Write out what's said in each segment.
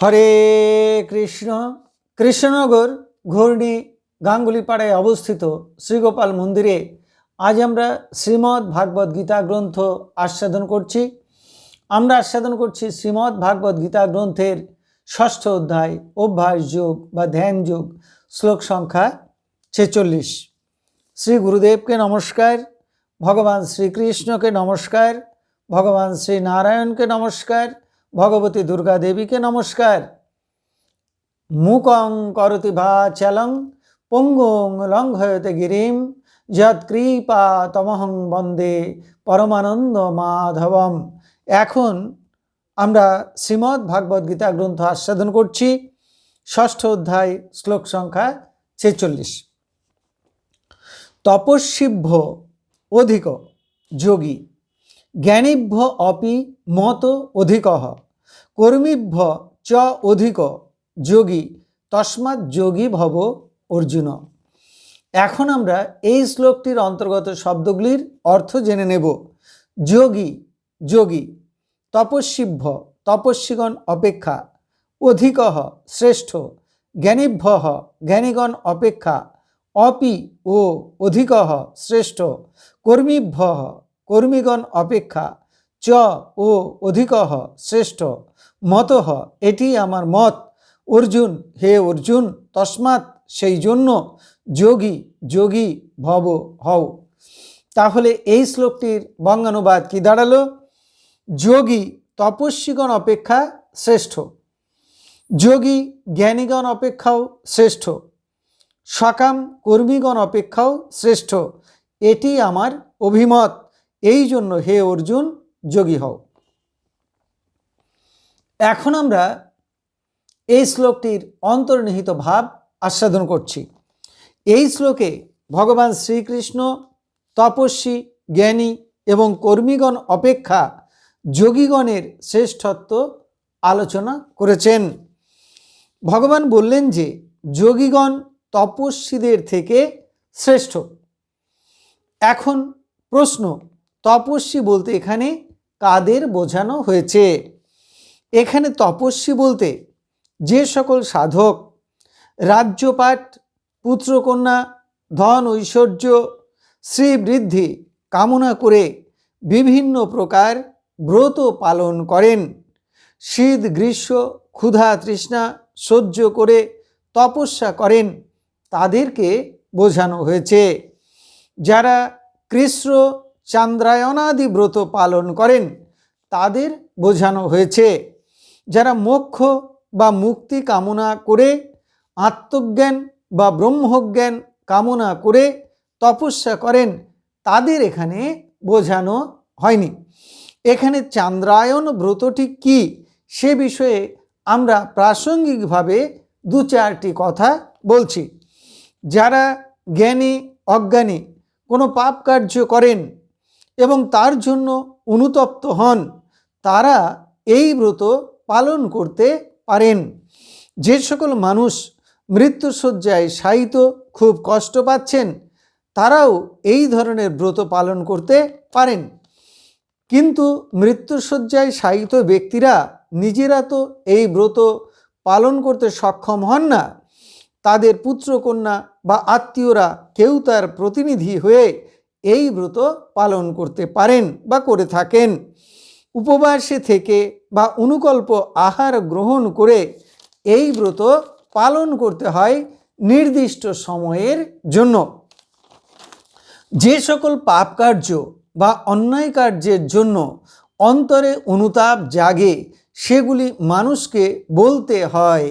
হরে কৃষ্ণ, কৃষ্ণনগর ঘূর্ণি গাঙ্গুলিপাড়ায় অবস্থিত শ্রীগোপাল মন্দিরে আজ আমরা শ্রীমদ্ ভাগবত গীতা গ্রন্থ আস্বাদন করছি। আমরা আস্বাদন করছি শ্রীমদ্ ভাগবত গীতা গ্রন্থের ষষ্ঠ অধ্যায়, অভ্যাস যোগ বা ধ্যান যোগ, শ্লোক সংখ্যা ছেচল্লিশ। শ্রী গুরুদেবকে নমস্কার, ভগবান শ্রীকৃষ্ণকে নমস্কার, ভগবান শ্রী নারায়ণকে নমস্কার ভগবতী দুর্গা দেবীকে নমস্কার। মুকং করতি ভাচলং, পঙ্গুং লঙ্ঘয়তে গিরিম যৎকৃপা তমহং বন্দে পরমানন্দ মাধবম। এখন আমরা শ্রীমদ্ ভাগবত গীতা গ্রন্থ আস্বাদন করছি, ষষ্ঠ অধ্যায়, শ্লোক সংখ্যা ছেচল্লিশ। তপস্বিভ্য অধিক যোগী, জ্ঞানীভ্য অপি মত অধিক। কর্মীভ্য চ অধিক যোগী তস্মাৎ যোগী ভব অর্জুন। এখন আমরা এই শ্লোকটির অন্তর্গত শব্দগুলির অর্থ জেনে নেব। যোগী যোগী, তপস্বিভ্য, তপস্বীগণ অপেক্ষা, অধিক শ্রেষ্ঠ, জ্ঞানীভ্য জ্ঞানীগণ অপেক্ষা, অপি ও অধিক শ্রেষ্ঠ, কর্মীভ্য কর্মীগণ অপেক্ষা, চ ও অধিক শ্রেষ্ঠ মত এটি আমার মত। অর্জুন, হে অর্জুন, তস্মাৎ সেই জন্য যোগী যোগী ভব হও। তাহলে এই শ্লোকটির বঙ্গানুবাদ কি দাঁড়াল? যোগী তপস্বীগণ অপেক্ষা শ্রেষ্ঠ। যোগী জ্ঞানীগণ অপেক্ষাও শ্রেষ্ঠ। সকাম কর্মীগণ অপেক্ষাও শ্রেষ্ঠ। এটি আমার অভিমত। এই জন্য হে অর্জুন, যোগী হও। এখন আমরা এই শ্লোকটির অন্তর্নিহিত ভাব আস্বাদন করছি। এই শ্লোকে ভগবান শ্রীকৃষ্ণ, তপস্বী, জ্ঞানী এবং কর্মীগণ অপেক্ষা যোগীগণের শ্রেষ্ঠত্ব আলোচনা করেছেন। ভগবান বললেন যে, যোগীগণ তপস্বীদের থেকে শ্রেষ্ঠ। এখন প্রশ্ন, তপস্বী বলতে এখানে কাদের বোঝানো হয়েছে? এখানে তপস্বী বলতে যে সকল সাধক রাজ্যপাট পুত্রকন্যা, ধন ঐশ্বর্য শ্রীবৃদ্ধি কামনা করে বিভিন্ন প্রকার ব্রত পালন করেন। শীত, গ্রীষ্ম, ক্ষুধা, তৃষ্ণা সহ্য করে তপস্যা করেন। তাদেরকে বোঝানো হয়েছে, যারা কৃষ্ণ চান্দ্রায়ণাদি ব্রত পালন করেন, তাদের বোঝানো হয়েছে। যারা মোক্ষ বা মুক্তি কামনা করে, আত্মজ্ঞান বা ব্রহ্মজ্ঞান কামনা করে তপস্যা করেন, তাদের এখানে বোঝানো হয়নি। এখানে চান্দ্রায়ণ ব্রতটি কি, সে বিষয়ে আমরা প্রাসঙ্গিকভাবে দু চারটি কথা বলছি। যারা জ্ঞানী, অজ্ঞানী, কোনো পাপ কার্য করেন এবং তার জন্য অনুতপ্ত হন, তারা এই ব্রত পালন করতে পারেন। যে সকল মানুষ মৃত্যুসজ্জায় শায়িত খুব কষ্ট পাচ্ছেন, তারাও এই ধরনের ব্রত পালন করতে পারেন। কিন্তু মৃত্যুসজ্জায় শায়িত ব্যক্তিরা নিজেরা তো এই ব্রত পালন করতে সক্ষম হন না। তাদের পুত্রকন্যা বা আত্মীয়রা কেউ তার প্রতিনিধি হয়ে এই ব্রত পালন করতে পারেন বা করে থাকেন। উপবাসে থেকে বা অনুকল্প আহার গ্রহণ করে এই ব্রত পালন করতে হয় নির্দিষ্ট সময়ের জন্য। যে সকল পাপ কার্য বা অন্যায় কার্যের জন্য অন্তরে অনুতাপ জাগে, সেগুলি মানুষকে বলতে হয়।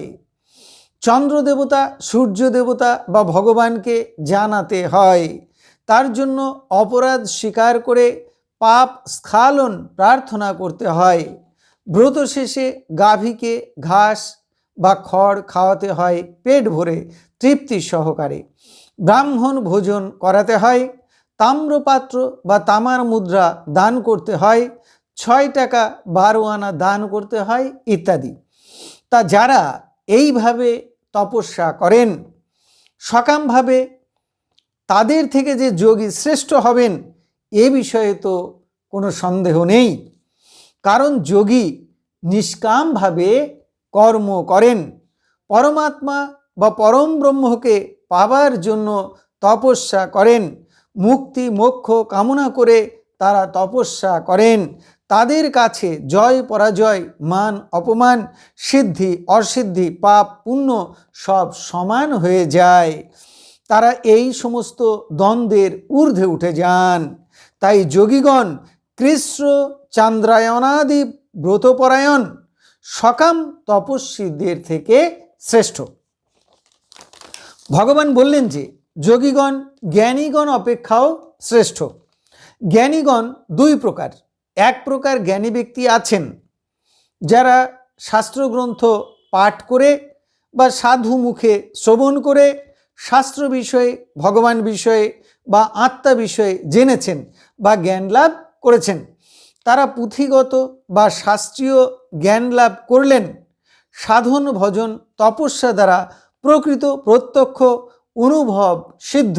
চন্দ্র দেবতা সূর্য দেবতা বা ভগবানকে জানাতে হয়। তার জন্য অপরাধ স্বীকার করে পাপ স্খালন প্রার্থনা করতে হয়। ব্রত শেষে গাভীকে ঘাস বা খড় খাওয়াতে হয়, পেট ভরে তৃপ্তি সহকারে। ব্রাহ্মণ ভোজন করাতে হয়, তাম্রপাত্র বা তামার মুদ্রা দান করতে হয়, ছয় টাকা বারো আনা দান করতে হয় ইত্যাদি। তা যারা এইভাবে তপস্যা করেন, সকামভাবে তাদের থেকে যে যোগী শ্রেষ্ঠ হবেন এ বিষয়ে তো কোনো সন্দেহ নেই। কারণ যোগী নিষ্কামভাবে কর্ম করেন। পরমাত্মা বা পরম ব্রহ্মকে পাবার জন্য তপস্যা করেন। মুক্তি, মোক্ষ কামনা করে তারা তপস্যা করেন। তাদের কাছে জয়, পরাজয়, মান, অপমান, সিদ্ধি, অসিদ্ধি, পাপ, পুণ্য সব সমান হয়ে যায়। তারা এই সমস্ত দ্বন্দ্বের ঊর্ধ্বে উঠে যান। তাই যোগীগণ কৃষ্ণ চান্দ্রায়ণাদি ব্রতপরায়ণ সকাম তপস্বীদের থেকে শ্রেষ্ঠ। ভগবান বললেন যে, যোগীগণ জ্ঞানীগণ অপেক্ষাও শ্রেষ্ঠ। জ্ঞানীগণ দুই প্রকার। এক প্রকার জ্ঞানী ব্যক্তি আছেন, যারা শাস্ত্রগ্রন্থ পাঠ করে বা সাধু মুখে শ্রবণ করে শাস্ত্র বিষয়ে, ভগবান বিষয়ে বা আত্মা বিষয়ে জেনেছেন বা জ্ঞান লাভ করেছেন। তারা পুঁথিগত বা শাস্ত্রীয় জ্ঞান লাভ করলেন। সাধন, ভজন, তপস্যা দ্বারা প্রকৃত প্রত্যক্ষ, অনুভব, সিদ্ধ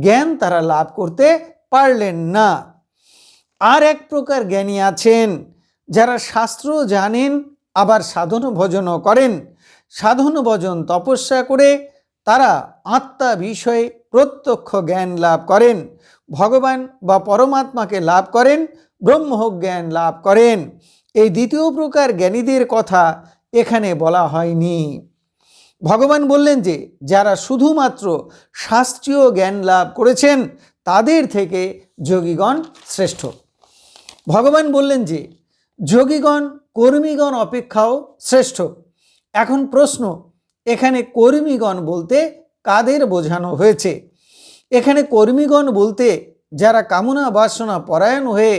জ্ঞান তারা লাভ করতে পারলেন না। আর এক প্রকার জ্ঞানী আছেন যারা শাস্ত্র জানেন, আবার সাধন, ভজনও করেন। সাধন, ভজন, তপস্যা করে তারা আত্মা বিষয়ে প্রত্যক্ষ জ্ঞান লাভ করেন। ভগবান বা পরমাত্মাকে লাভ করেন ব্রহ্ম জ্ঞান লাভ করেন। এই দ্বিতীয় প্রকার জ্ঞানীদের কথা এখানে বলা হয়নি। ভগবান বললেন যে, যারা শুধুমাত্র শাস্ত্রীয় জ্ঞান লাভ করেছেন, তাদের থেকে যোগীগণ শ্রেষ্ঠ। ভগবান বললেন যে, যোগীগণ, কর্মীগণ অপেক্ষাও শ্রেষ্ঠ। এখন প্রশ্ন এখানে কর্মীগণ বলতে কাদের বোঝানো হয়েছে? এখানে কর্মীগণ বলতে যারা কামনা বাসনা পরায়ণ হয়ে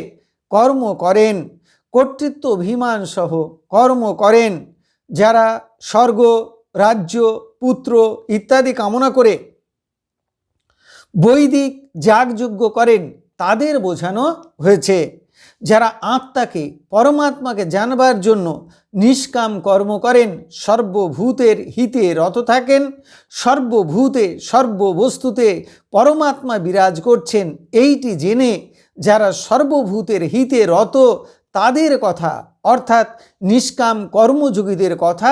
কর্ম করেন, কর্তৃত্ব অভিমান সহ কর্ম করেন, যারা স্বর্গ, রাজ্য, পুত্র ইত্যাদি কামনা করে বৈদিক যাগযজ্ঞ করেন, তাদের বোঝানো হয়েছে। যারা আত্মাকে, পরমাত্মাকে জানবার জন্য নিষ্কাম কর্ম করেন, সর্বভূতের হিতে রত থাকেন, সর্বভূতে, সর্ববস্তুতে পরমাত্মা বিরাজ করছেন, এইটি জেনে যারা সর্বভূতের হিতে রত, তাদের কথা, অর্থাৎ নিষ্কাম কর্মযোগীদের কথা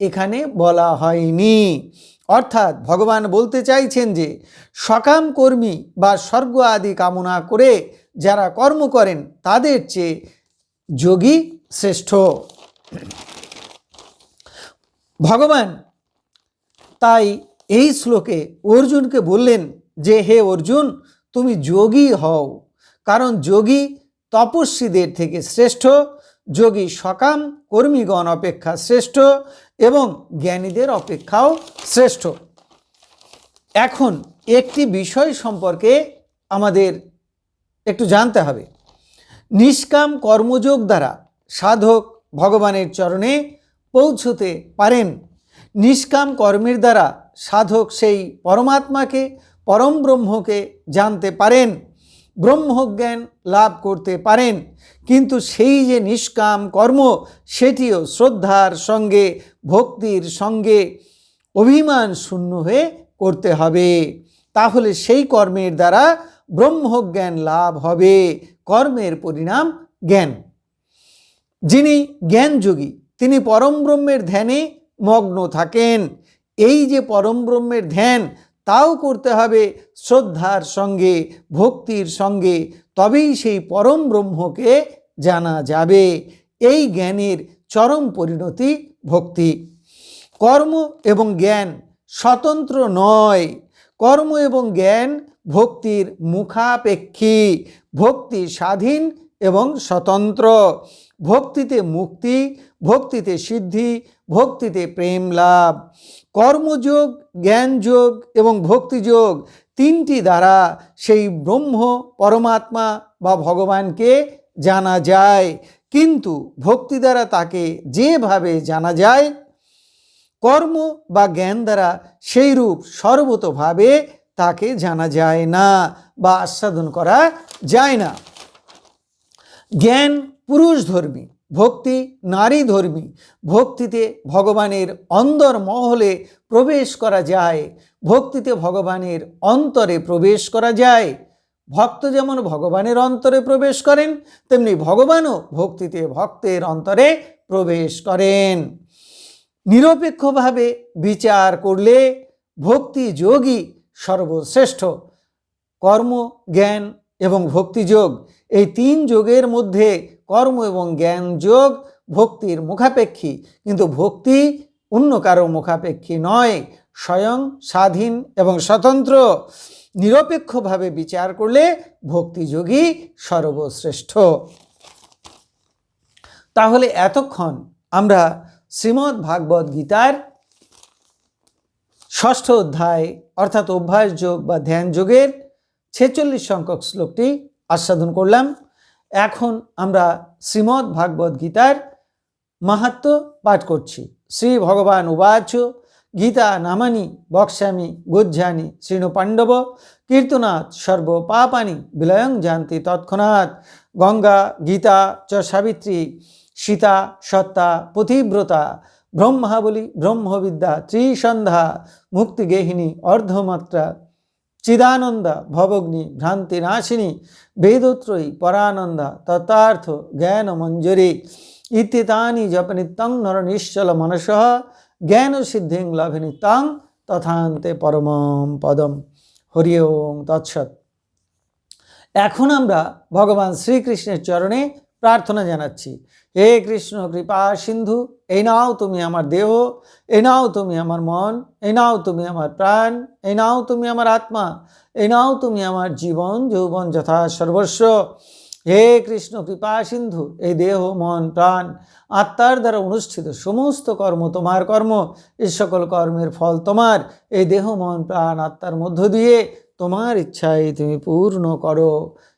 এখানে বলা হয়নি। অর্থাৎ ভগবান বলতে চাইছেন যে, সকাম কর্মী বা স্বর্গ আদি কামনা করে যারা কর্ম করেন, তাদের চেয়ে যোগী শ্রেষ্ঠ। ভগবান তাই এই শ্লোকে অর্জুনকে বললেন যে, হে অর্জুন, তুমি যোগী হও, কারণ যোগী তপস্বীদের থেকে শ্রেষ্ঠ, যোগী সকাম কর্মীগণ অপেক্ষা শ্রেষ্ঠ এবং জ্ঞানীদের অপেক্ষাও শ্রেষ্ঠ। এখন একটি বিষয় সম্পর্কে আমাদের একটু জানতে হবে। নিষ্কাম কর্মযোগ দ্বারা সাধক ভগবানের চরণে পৌঁছতে পারেন। নিষ্কাম কর্মের দ্বারা সাধক সেই পরমাত্মাকে, পরম ব্রহ্মকে জানতে পারেন। ব্রহ্মজ্ঞান লাভ করতে পারেন। কিন্তু সেই যে নিষ্কাম কর্ম, সেটিও শ্রদ্ধার সঙ্গে, ভক্তির সঙ্গে অভিমান শূন্য হয়ে করতে হবে। তাহলে সেই কর্মের দ্বারা ব্রহ্মজ্ঞান লাভ হবে, কর্মের পরিণাম জ্ঞান। যিনি জ্ঞানযোগী, তিনি পরম ব্রহ্মের ধ্যানে মগ্ন থাকেন। এই যে পরম ব্রহ্মের ধ্যান, তাও করতে হবে শ্রদ্ধার সঙ্গে, ভক্তির সঙ্গে। তবেই সেই পরম ব্রহ্মকে জানা যাবে। এই জ্ঞানের চরম পরিণতি ভক্তি। কর্ম এবং জ্ঞান স্বতন্ত্র নয়। কর্ম এবং জ্ঞান ভক্তির মুখাপেক্ষী, ভক্তি স্বাধীন এবং স্বতন্ত্র। ভক্তিতে মুক্তি, ভক্তিতে সিদ্ধি, ভক্তিতে প্রেম লাভ। কর্মযোগ, জ্ঞানযোগ এবং ভক্তিযোগ তিনটি দ্বারা সেই ব্রহ্ম, পরমাত্মা বা ভগবানকে জানা যায়। কিন্তু ভক্তি দ্বারা তাকে যেভাবে জানা যায়, কর্ম বা জ্ঞান দ্বারা সেই রূপ সর্বতভাবে তাকে জানা যায় না বা আস্বাদন করা যায় না। জ্ঞান পুরুষ ধর্মী, ভক্তি নারী ধর্মী, ভক্তিতে ভগবানের অন্দর মহলে প্রবেশ করা যায়, ভক্তিতে ভগবানের অন্তরে প্রবেশ করা যায়। ভক্ত যেমন ভগবানের অন্তরে প্রবেশ করেন, তেমনি ভগবানও ভক্তিতে ভক্তের অন্তরে প্রবেশ করেন। নিরপেক্ষভাবে বিচার করলে ভক্তি যোগই সর্বশ্রেষ্ঠ। কর্ম, জ্ঞান এবং ভক্তিযোগ এই তিন যোগের মধ্যে কর্ম এবং জ্ঞান যোগ ভক্তির মুখাপেক্ষী। কিন্তু ভক্তি অন্য কারও মুখাপেক্ষী নয়। স্বয়ং স্বাধীন এবং স্বতন্ত্র। নিরপেক্ষভাবে বিচার করলে ভক্তিযোগী সর্বশ্রেষ্ঠ। তাহলে এতক্ষণ আমরা শ্রীমদ্ ভাগবত গীতার ষষ্ঠ অধ্যায় অর্থাৎ অভ্যাস যোগ বা ধ্যান যোগের ছেচল্লিশ সংখ্যক শ্লোকটি আস্বাদন করলাম। এখন আমরা শ্রীমদ্ ভাগবত গীতার মাহাত্ম পাঠ করছি। শ্রী ভগবান উবাচ, গীতা নামানি, বক্ষ্যামি, গোজ্জানি শ্রীণু পাণ্ডব কীর্তনাথ সর্ব পাপানি বিলয়ং জানতি তৎক্ষণাৎ, গঙ্গা, গীতা চ সাবিত্রী, সীতা, সত্তা পতিব্রতা ব্রহ্মাবলী, ব্রহ্মবিদ্যা, ত্রিসন্ধ্যা মুক্তিগেহিনী অর্ধমাত্রা, চিদানন্দা, ভবগ্নি, ভ্রান্তিনাশিনী, বেদোত্রয়ী, পরানন্দা তথার্থ জ্ঞান ইত্যেতানি জপনিত্যং নর নিশ্চল মনস জ্ঞান সিদ্ধিং লভনিত্যং তথান্তে পরমম পদম। হরি ওং তৎসৎ। এখন আমরা ভগবান শ্রীকৃষ্ণের চরণে প্রার্থনা জানাচ্ছি। হে কৃষ্ণ, কৃপা, সিন্ধু, এই নাও তুমি আমার দেহ, এই নাও তুমি আমার মন, এই নাও তুমি আমার প্রাণ, এই নাও তুমি আমার আত্মা, এই নাও তুমি আমার জীবন, যৌবন যথা সর্বস্ব। হে কৃষ্ণ, কৃপা, সিন্ধু, এই দেহ, মন, প্রাণ, আত্মার দ্বারা অনুষ্ঠিত সমস্ত কর্ম তোমার কর্ম এই সকল কর্মের ফল তোমার, এই দেহ, মন, প্রাণ, আত্মার মধ্য দিয়ে তোমার ইচ্ছাই তুমি পূর্ণ করো।